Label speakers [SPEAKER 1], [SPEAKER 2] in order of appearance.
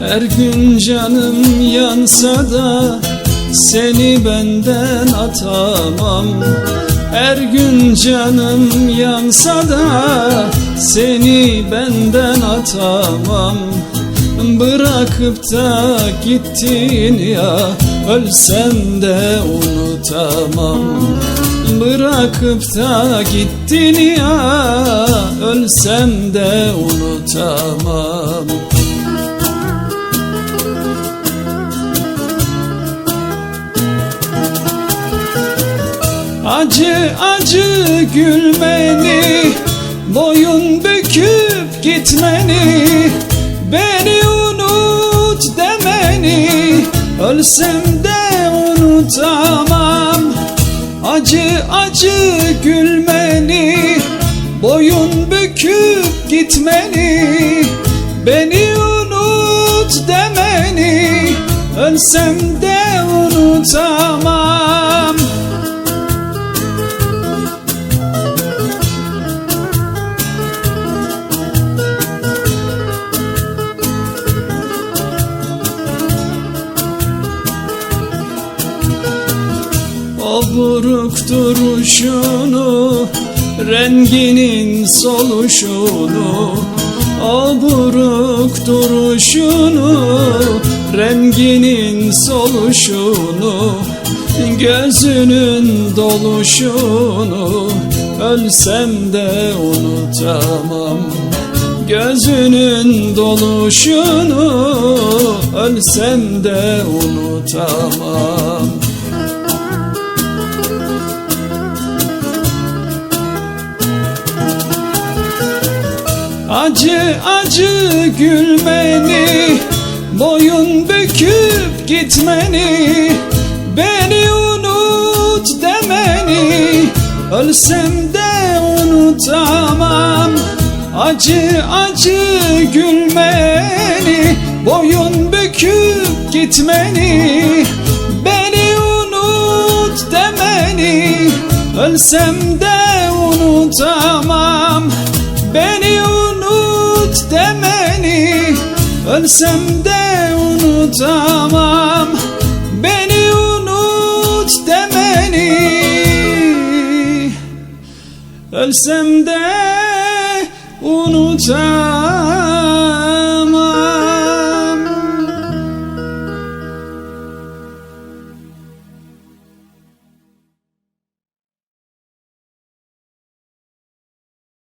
[SPEAKER 1] Her gün canım yansa da seni benden atamam. Her gün canım yansa da seni benden atamam. Bırakıp da gittin ya ölsem de unutamam. Bırakıp da gittin ya ölsem de unutamam Acı acı gülmeni Boyun büküp gitmeni Beni unut demeni Ölsem de unutamam. Acı acı gülmeni Boyun büküp gitmeni Beni unut demeni Ölsem de unutamam O buruk duruşunu Renginin soluşunu O buruk duruşunu Renginin soluşunu Gözünün doluşunu Ölsem de unutamam. Gözünün doluşunu Ölsem de unutamam Acı acı gülmeni Boyun büküp gitmeni Beni unut demeni Ölsem de unutamam. Acı acı gülmeni Boyun büküp gitmeni Beni unut demeni Ölsem de unutamam. Beni unut demeni Ölsem de unutamam. Beni unut demeni Ölsem de unutamam